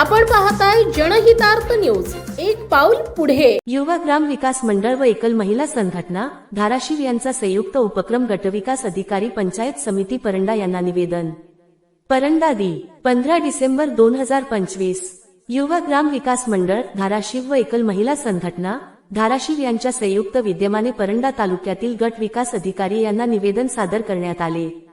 आपण पाहताय जनहितार्थ न्यूज. एक पाऊल पुढे. युवा ग्राम विकास मंडळ व एकल महिला संघटना धाराशिव यांचा संयुक्त उपक्रम गटविकास अधिकारी पंचायत समिती परंडा यांना निवेदन. परंडा दी पंधरा डिसेंबर दोन हजार पंचवीस. युवा ग्राम विकास मंडळ धाराशिव व एकल महिला संघटना धाराशिव यांच्या संयुक्त विद्यमाने परंडा तालुक्यातील गट विकास अधिकारी यांना निवेदन सादर करण्यात आले.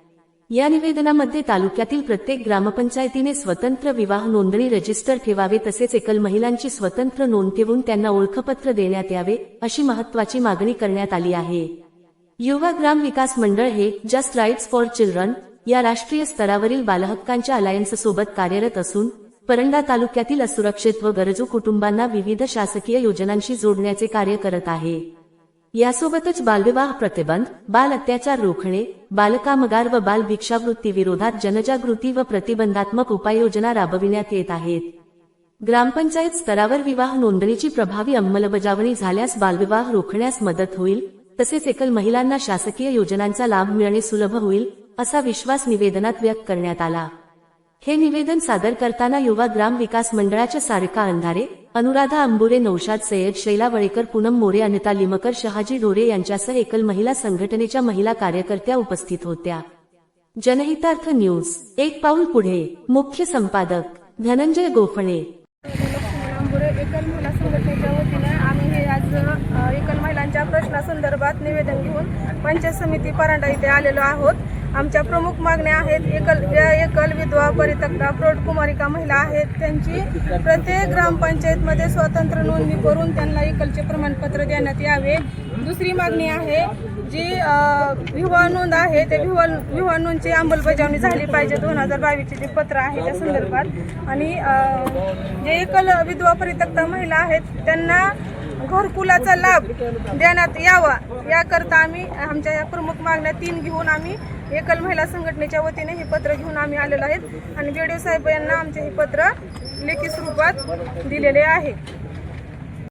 या निवेदनामध्ये तालुक्यातील प्रत्येक ग्रामपंचायतीने स्वतंत्र विवाह नोंदणी रजिस्टर ठेवावे तसेच एकल महिलांची स्वतंत्र नोंद ठेवून त्यांना ओळखपत्र देण्यात यावे अशी महत्वाची मागणी करण्यात आली आहे. युवा ग्राम विकास मंडळ हे जस्ट राईट्स फॉर चिल्ड्रन या राष्ट्रीय स्तरावरील बालहक्कांच्या अलायन्स सोबत कार्यरत असून परंडा तालुक्यातील असुरक्षित व गरजू कुटुंबांना विविध शासकीय योजनांशी जोडण्याचे कार्य करत आहे. यासोबतच बालविवाह प्रतिबंध बाल अत्याचार रोखणे बालकामगार व बाल भिक्षावृत्ती विरोधात जनजागृती व प्रतिबंधात्मक उपाययोजना राबविण्यात येत आहेत. ग्रामपंचायत स्तरावर विवाह नोंदणीची प्रभावी अंमलबजावणी झाल्यास बालविवाह रोखण्यास मदत होईल तसेच एकल महिलांना शासकीय योजनांचा लाभ मिळणे सुलभ होईल असा विश्वास निवेदनात व्यक्त करण्यात आला. हे निवेदन सादर करताना युवा ग्राम विकास मंडळाच्या सारिका अंधारे अनुराधा अंबुरे नौशाद सय्यद शैला वळेकर पूनम मोरे अनिता लिमकर शहाजी ढोरे यांच्यासह एकल महिला संघटनेच्या महिला कार्यकर्त्या उपस्थित होत्या. जनहितार्थ न्यूज. एक पाऊल पुढे. मुख्य संपादक धनंजय गोफणे. एकल महिला संघटनेच्या वतीने आम्ही हे आज एकल महिलांच्या प्रश्नासंदर्भात निवेदन घेऊन पंचायत समिती परांडा इथे आलेलो आहोत. आमच्या प्रमुख मागण्या आहेत एकल या एकल विधवा परितक्ता प्रौढ कुमारिका महिला आहेत त्यांची प्रत्येक ग्रामपंचायतमध्ये स्वतंत्र नोंदणी करून त्यांना एकलचे प्रमाणपत्र देण्यात यावे. दुसरी मागणी आहे जी विवाह नोंद आहे त्या विवाह विवाह नोंदची अंमलबजावणी झाली पाहिजे दोन हजार बावीसचे जे पत्र आहे त्या संदर्भात. आणि जे एकल विधवा परितक्ता महिला आहेत त्यांना घरकुलाचा लाभ देण्यात यावा. याकरता आम्ही आमच्या या प्रमुख मागण्या तीन घेऊन आम्ही एकल महिला संघटनेच्या वतीने हे पत्र घेऊन आम्ही आलेलो आहेत. आणि बीडीओ साहेब यांना आमचे हे पत्र लेखी स्वरूपात दिलेले आहे.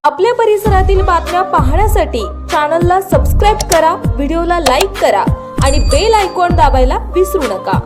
आपल्या परिसरातील बातम्या पाहण्यासाठी चॅनलला सबस्क्राईब करा व्हिडिओला लाईक करा आणि बेल आयकॉन दाबायला विसरू नका.